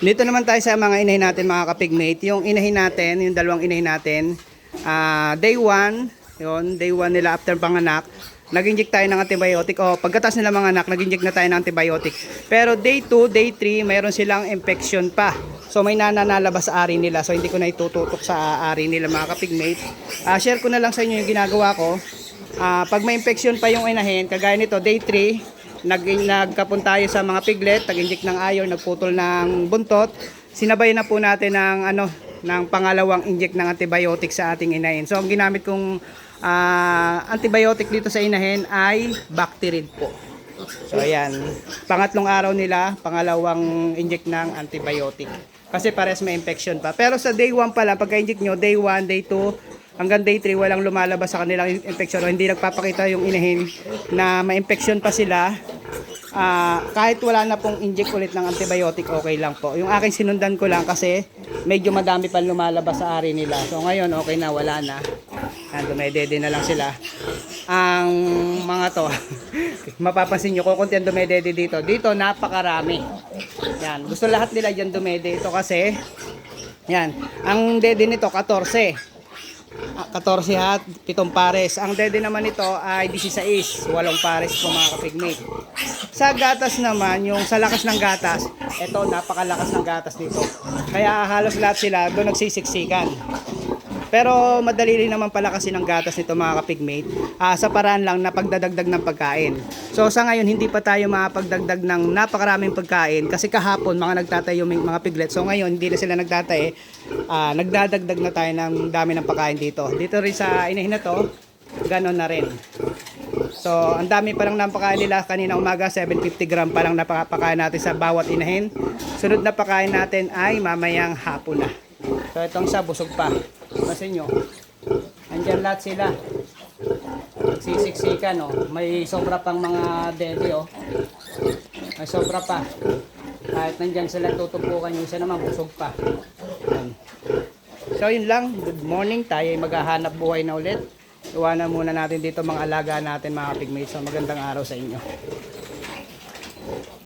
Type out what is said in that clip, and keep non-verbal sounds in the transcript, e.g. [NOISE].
Dito naman tayo sa mga inahin natin mga kapigmate. Yung inahin natin, yung dalawang inahin natin, ah, day 1, yun, day 1 nila after panganak, nag-inject tayo ng antibiotic o pagkatas nila mga anak, nag-inject na tayo ng antibiotic. Pero day 2, day 3, mayroon silang infection pa. So may nananalabas sa ari nila. So hindi ko na itututok sa ari nila mga kapigmate. Ah, share ko na lang sa inyo yung ginagawa ko. Ah, pag may infection pa yung inahin, kagaya nito, day 3, nag nagkapon tayo sa mga piglet, nag-inject ng iron, nagputol ng buntot. Sinabay na po natin ng ano ng pangalawang inject ng antibiotic sa ating inahin. So ang ginamit kong ah, antibiotic dito sa inahin ay Bacterid po. So ayan, pangatlong araw nila, pangalawang inject ng antibiotic. Kasi pares may infection pa. Pero sa day 1 pa lang, pagka-inject nyo, day 1, day 2, hanggang day 3, walang lumalabas sa kanilang infection o hindi nagpapakita yung inahin na may infection pa sila. Ah, kahit wala na pong inject ulit ng antibiotic, okay lang po. Yung aking sinundan ko lang kasi medyo madami pa lumalabas sa ari nila. So ngayon, okay na, wala na. Yan, dumedede na lang sila. Ang mga to, [LAUGHS] mapapansin nyo, kukunti ang dumedede dito. Dito, napakarami. Yan, gusto lahat nila dyan dumede. Ito kasi, yan, ang dede nito, 14. Ah, 14 hat, 7 pares. Ang dede naman nito ay 16, 8 pares po mga kapigmate. Sa gatas naman, yung sa lakas ng gatas, ito napakalakas ng gatas dito. Kaya halos lahat sila doon nagsisiksikan. Pero madali rin naman pala kasi ng gatas nito mga kapigmate ah, sa paraan lang na pagdadagdag ng pagkain. So sa ngayon hindi pa tayo makapagdagdag ng napakaraming pagkain kasi kahapon mga nagtatayo mga piglet. So ngayon hindi na sila nagtatae. Ah, nagdadagdag na tayo ng dami ng pagkain dito. Dito rin sa inahin na to, ganon na rin. So, ang dami pa lang ng pagkain nila. Kanina umaga, 750 gram pa lang napakapakain natin sa bawat inahin. Sunod na pagkain natin ay mamayang hapon na. So, itong sa busog pa. Kasi nyo, andyan lahat sila. Nagsisiksikan, oh. May sobra pang mga dede, oh. May sobra pa. Kahit nandyan sila tutupukan yung isa naman, busog pa. Yan. So, yun lang. Good morning. Tayo ay maghahanap buhay na ulit. Iwanan muna natin dito mga alaga natin mga pigmates. So, magandang araw sa inyo.